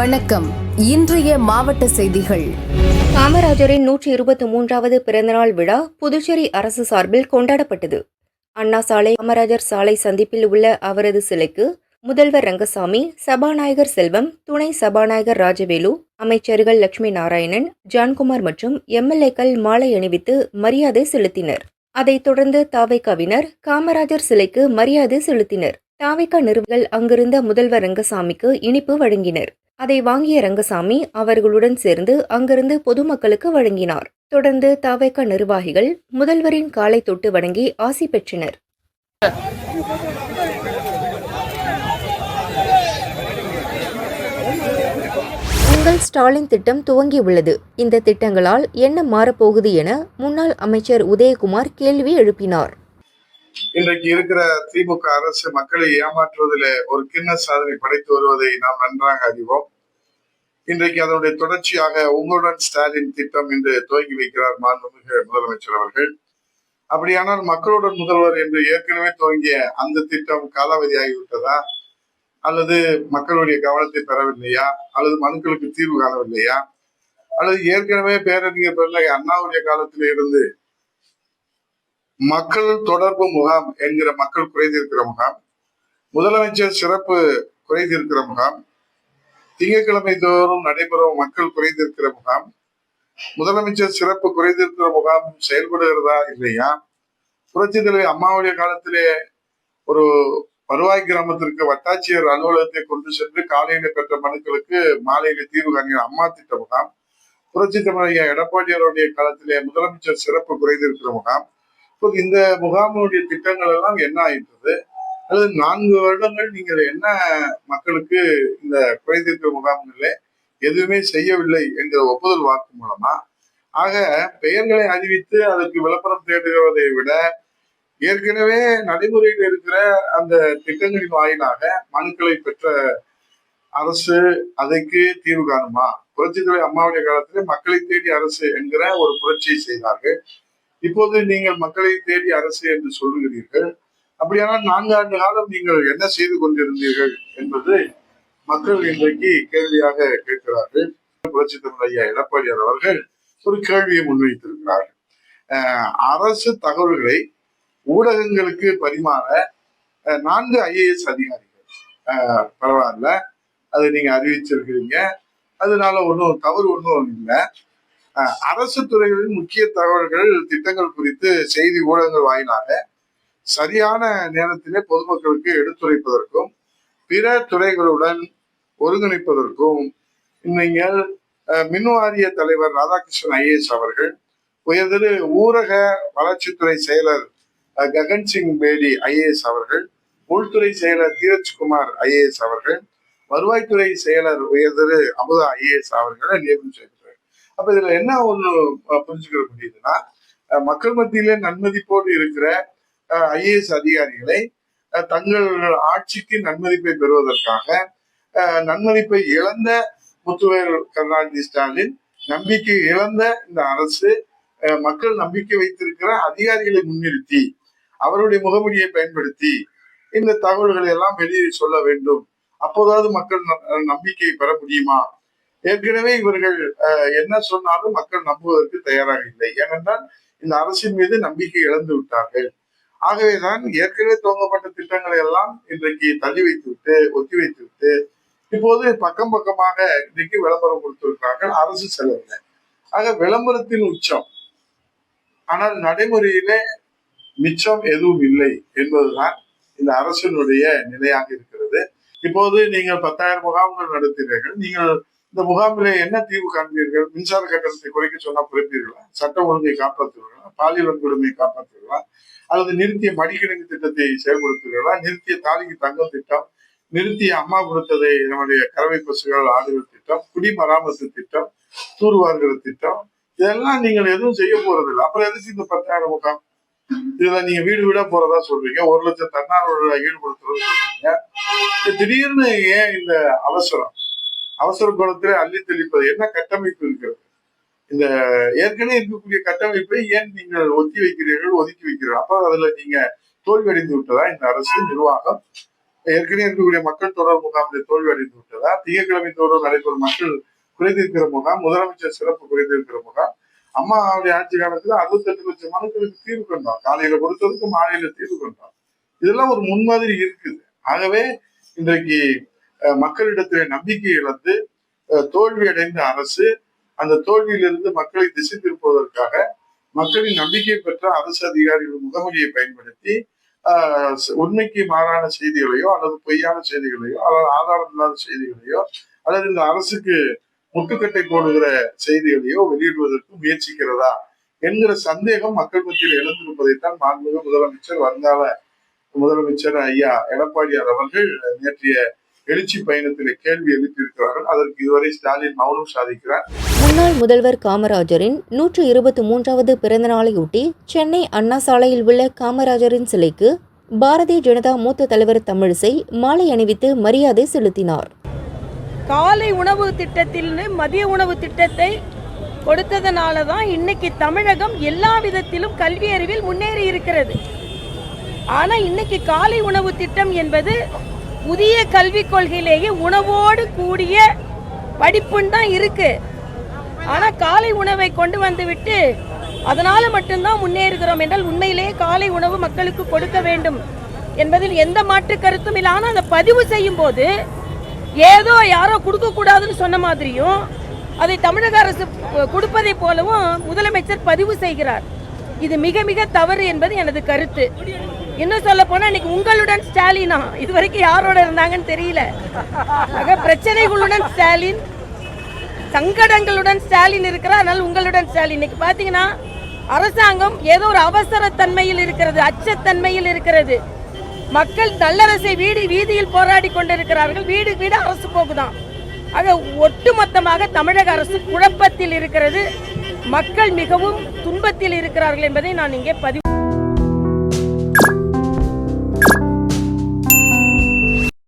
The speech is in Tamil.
வணக்கம். இன்றைய மாவட்ட செய்திகள். காமராஜரின் நூற்றி இருபத்தி மூன்றாவது பிறந்தநாள் விழா புதுச்சேரி அரசு சார்பில் கொண்டாடப்பட்டது. அண்ணா சாலை காமராஜர் சாலை சந்திப்பில் உள்ள அவரது சிலைக்கு முதல்வர் ரங்கசாமி சபாநாயகர் செல்வம் துணை சபாநாயகர் ராஜவேலு அமைச்சர்கள் லட்சுமி நாராயணன் ஜான்குமார் மற்றும் எம்எல்ஏக்கள் மாலை அணிவித்து மரியாதை செலுத்தினர். அதைத் தொடர்ந்து தாவைக்காவினர் காமராஜர் சிலைக்கு மரியாதை செலுத்தினர். தாவைக்கா நிறுவனங்கள் அங்கிருந்த முதல்வர் ரங்கசாமிக்கு இனிப்பு வழங்கினர். அதை வாங்கிய ரங்கசாமி அவர்களுடன் சேர்ந்து அங்கிருந்து பொதுமக்களுக்கு வழங்கினார். தொடர்ந்து தாவேக்கா நிர்வாகிகள் முதல்வரின் காலை தொட்டு வணங்கி ஆசி பெற்றனர். உங்கள் ஸ்டாலின் திட்டம் துவங்கியுள்ளது. இந்த திட்டங்களால் என்ன மாறப்போகுது என முன்னாள் அமைச்சர் உதயகுமார் கேள்வி எழுப்பினார். இன்றைக்கு இருக்கிற திமுக அரசு மக்களை ஏமாற்றுவதில் ஒரு கிண்ண சாதனை படைத்து வருவதை நாம் நன்றாக அறிவோம். இன்றைக்கு அதனுடைய தொடர்ச்சியாக உங்களுடன் ஸ்டாலின் திட்டம் என்று துவங்கி வைக்கிறார் மாண்புமிகு முதலமைச்சர் அவர்கள். அப்படியானால் மக்களுடன் முதல்வர் என்று ஏற்கனவே துவங்கிய அந்த திட்டம் காலாவதியாகிவிட்டதா அல்லது மக்களுடைய கவனத்தை பெறவில்லையா? அல்லது மனுக்களுக்கு தீர்வு காணவில்லையா? அல்லது ஏற்கனவே பேரறிஞர் பிள்ளை அண்ணாவுடைய காலத்தில் இருந்து மக்கள் தொடர்பு முகாம் என்கிற மக்கள் குறைந்திருக்கிற முகாம் முதலமைச்சர் சிறப்பு குறைந்திருக்கிற முகாம் திங்கட்கிழமை தோறும் நடைபெறும் மக்கள் குறைந்திருக்கிற முகாம் முதலமைச்சர் சிறப்பு குறைந்திருக்கிற முகாம் செயல்படுகிறதா இல்லையா? புரட்சி தலைவி அம்மாவுடைய காலத்திலே ஒரு வருவாய் கிராமத்திற்கு வட்டாட்சியர் அலுவலகத்தை கொண்டு சென்று காலையில பெற்ற மனுக்களுக்கு மாலையில தீர்வு காணிய அம்மா திட்ட முகாம் புரட்சி தமிழக எடப்பாடியாருடைய காலத்திலே முதலமைச்சர் சிறப்பு குறைந்திருக்கிற முகாம். இந்த முகாமுடைய திட்டங்கள் எல்லாம் என்ன ஆயிட்டது அல்லது நான்கு வருடங்கள் நீங்கள் என்ன மக்களுக்கு இந்த குறை தீர்க்க முகாம்களில் எதுவுமே செய்யவில்லை என்கிற ஒப்புதல் வாக்கு மூலமா ஆக பெயர்களை அறிவித்து அதற்கு விளம்பரம் தேடுகிறதை விட ஏற்கனவே நடைமுறையில் இருக்கிற அந்த திட்டங்களின் வாயிலாக மனுக்களை பெற்ற அரசு அதற்கு தீர்வு காணுமா? புரட்சித்துறை அம்மாவுடைய காலத்திலே மக்களை தேடி அரசு என்கிற ஒரு புரட்சியை செய்தார்கள். இப்போது நீங்கள் மக்களை தேடி அரசு என்று சொல்லுகிறீர்கள். அப்படியானால் நான்கு ஆண்டு காலம் நீங்கள் என்ன செய்து கொண்டிருந்தீர்கள் என்பது மக்கள் இன்றைக்கு கேள்வியாக கேட்கிறார்கள். புரட்சி தமிழ் ஐயா எடப்பாடியார் அவர்கள் ஒரு கேள்வியை முன்வைத்திருக்கிறார்கள் அரசு தகவல்களை ஊடகங்களுக்கு பரிமாற நான்கு ஐஏஎஸ் அதிகாரிகள் பரவாயில்ல. அதை நீங்க அறிவிச்சிருக்கிறீங்க. அதனால ஒன்றும் தவறு ஒன்றும் இல்லை. அரசு துறைகளின் முக்கிய தகவல்கள் திட்டங்கள் குறித்து செய்தி ஊடகங்கள் வாயிலாக சரியான நேரத்திலே பொதுமக்களுக்கு எடுத்துரைப்பதற்கும் பிற துறைகளுடன் ஒருங்கிணைப்பதற்கும் நீங்கள் மின் வாரிய தலைவர் ராதாகிருஷ்ணன் ஐஏஎஸ் அவர்கள் உயர்திரு ஊரக வளர்ச்சித்துறை செயலர் ககன் சிங் பேடி ஐஏஎஸ் அவர்கள் உள்துறை செயலர் தீரஜ்குமார் ஐஏஎஸ் அவர்கள் வருவாய்த்துறை செயலர் உயர்திரு அமுதா ஐஏஎஸ் அவர்களை நியமனம் செய்கிறார் அப்ப இதுல என்ன ஒண்ணு புரிஞ்சுக்கிற முடியுதுன்னா மக்கள் மத்தியிலே நன்மதிப்போடு இருக்கிற ஐஏஎஸ் அதிகாரிகளை தங்கள் ஆட்சிக்கு நன்மதிப்பை பெறுவதற்காக அஹ், நன்மதிப்பை இழந்த முத்துவேல் கருணாநிதி ஸ்டாலின் நம்பிக்கை இழந்த இந்த அரசு மக்கள் நம்பிக்கை வைத்திருக்கிற அதிகாரிகளை முன்னிறுத்தி அவருடைய முகமூடியை பயன்படுத்தி இந்த தகவல்களை எல்லாம் வெளியே சொல்ல வேண்டும். அப்போதாவது மக்கள் நம்பிக்கையை பெற முடியுமா? ஏற்கனவே இவர்கள் அஹ், என்ன சொன்னாலும் மக்கள் நம்புவதற்கு தயாராக இல்லை. ஏனென்றால் இந்த அரசின் மீது நம்பிக்கை இழந்து விட்டார்கள். ஆகவேதான் ஏற்கனவே துவங்கப்பட்ட திட்டங்களை எல்லாம் இன்றைக்கு தள்ளி வைத்து விட்டு ஒத்தி வைத்து விட்டு இப்போது பக்கம் பக்கமாக இன்றைக்கு விளம்பரம் கொடுத்திருக்கிறார்கள் அரசு செலவுல. ஆக விளம்பரத்தின் உச்சம். ஆனால் நடைமுறையிலே மிச்சம் எதுவும் இல்லை என்பதுதான் இந்த அரசினுடைய நிலையாக இருக்கிறது. இப்போது நீங்கள் பத்தாயிரம் முகாம்கள் நடத்தினீர்கள் நீங்கள் இந்த முகாமிலே என்ன தீர்வு காண்பீர்கள்? மின்சார கட்டணத்தை குறைக்க சொன்னா குறைப்பீர்களா? சட்டம் ஒழுங்கை காப்பாற்றுவீர்களா? பாலியல் வன்கொடுமையை காப்பாற்றுவீர்களா? அல்லது நிறுத்திய மடிக்கிழங்கு திட்டத்தை செயல்படுத்துவீர்களா? நிறுத்திய தாலிக்கு தங்கம் திட்டம் நிறுத்திய அம்மா கொடுத்ததை நம்முடைய கறவை பசுகள் ஆடுகள் திட்டம் குடிமராமத்து திட்டம் தூர்வார்கள் திட்டம் இதெல்லாம் நீங்கள் எதுவும் செய்ய போறதில்லை. அப்புறம் எதுக்கு இந்த பத்தாயிரம் முகாம்? இதுல நீங்க வீடு வீடா போறதா சொல்றீங்க. ஒரு லட்சம் தன்னார்வலர்களை ஈடுபடுத்துறது சொல்றீங்க. இது திடீர்னு ஏன் இந்த அவசரம்? அவசர குணத்திலே அள்ளி தெளிப்பது. என்ன கட்டமைப்பு இருக்கிறது? இந்த ஏற்கனவே இருக்கக்கூடிய கட்டமைப்பை ஏன் நீங்கள் ஒத்தி வைக்கிறீர்கள் ஒதுக்கி வைக்கிறீர்கள்? அப்ப அதுல நீங்க தோல்வியடைந்து விட்டதா? இந்த அரசு நிர்வாகம் ஏற்கனவே இருக்கக்கூடிய மக்கள் தொடர் முகாமில் தோல்வியடைந்து விட்டதா? திங்கட்கிழமை தோறும் நடைபெறும் மக்கள் குறைந்திருக்கிற முகாம் முதலமைச்சர் சிறப்பு குறைந்திருக்கிற முகாம். அம்மாவுடைய ஆட்சி காலத்துல அறுபத்தெட்டு லட்சம் மனுக்களுக்கு தீர்வு கண்டோம். காலையில பொறுத்தவரைக்கும் மாலையில தீர்வு கண்டோம். இதெல்லாம் ஒரு முன்மாதிரி இருக்குது. ஆகவே இன்றைக்கு மக்களிடத்திலே நம்பிக்கை இழந்து தோல்வி அடைந்த அரசு அந்த தோல்வியிலிருந்து மக்களை திசை திருப்புவதற்காக மக்களின் நம்பிக்கை பெற்ற அரசு அதிகாரிகள் முகமொழியை பயன்படுத்தி உண்மைக்கு மாறான செய்திகளையோ அல்லது பொய்யான செய்திகளையோ அல்லது ஆதாரம் இல்லாத செய்திகளையோ அல்லது இந்த அரசுக்கு முட்டுக்கட்டை போடுகிற செய்திகளையோ வெளியிடுவதற்கு முயற்சிக்கிறதா என்கிற சந்தேகம் மக்கள் மத்தியில் எழுந்திருப்பதைத்தான் மாண்புமிகு முதலமைச்சர் வருங்கால முதலமைச்சர் ஐயா எடப்பாடியார் அவர்கள் நேற்றைய எழுச்சி பயணத்திலே கேள்வி எழுப்பியிருக்கிறார்கள். அதற்கு இதுவரை ஸ்டாலின் மௌனம் சாதிக்கிறார். முன்னாள் முதல்வர் காமராஜரின் நூற்று இருபத்தி மூன்றாவது பிறந்தநாளையொட்டி சென்னை அண்ணா சாலையில் உள்ள காமராஜரின் சிலைக்கு பாரதிய ஜனதா மூத்த தலைவர் தமிழிசை மாலை அணிவித்து மரியாதை செலுத்தினார். காலை உணவு திட்டத்தில்னு மதிய உணவு திட்டத்தை கொடுத்ததனால தான் இன்னைக்கு தமிழகம் எல்லா விதத்திலும் கல்வி அறிவில் முன்னேறி இருக்கிறது ஆனா இன்னைக்கு காலை உணவு திட்டம் என்பது புதிய கல்விக் கொள்கையிலேயே உணவோடு கூடிய படிப்புன்னு தான் இருக்கு. ஆனால் காலை உணவை கொண்டு வந்துவிட்டு அதனால் அதனால மட்டும்தான் முன்னேறுகிறோம் என்றால் உண்மையிலேயே காலை உணவு மக்களுக்கு கொடுக்க வேண்டும் என்பதில் எந்த மாற்று கருத்தும் இல்லை. ஆனால் அதை பதிவு செய்யும் போது ஏதோ யாரோ கொடுக்கக்கூடாதுன்னு சொன்ன மாதிரியும் அதை தமிழக அரசு கொடுப்பதை போலவும் முதலமைச்சர் பதிவு செய்கிறார். இது மிக மிக தவறு என்பது எனது கருத்து. இன்னும் சொல்ல போனா இன்னைக்கு உங்களுடன் ஸ்டாலினா. இது வரைக்கும் யாரோட இருந்தாங்கன்னு தெரியல. பிரச்சனைகளுடன் ஸ்டாலின் சங்கடங்களுடன் ஸ்டாலின் இருக்கிறார். அதனால உங்களுடன் ஸ்டாலின். இன்னைக்கு பாத்தீங்கன்னா அரசாங்கம் ஏதோ ஒரு அவசர தன்மையில் இருக்கிறது அச்சத்தன்மையில் இருக்கிறது. மக்கள் நல்லரசை வீடு வீதியில் போராடி கொண்டிருக்கிறார்கள். வீடு வீடு அரசு போகுதாம் ஆக ஒட்டுமொத்தமாக தமிழக அரசு குழப்பத்தில் இருக்கிறது. மக்கள் மிகவும் துன்பத்தில் இருக்கிறார்கள் என்பதை நான் இங்கே பதிவு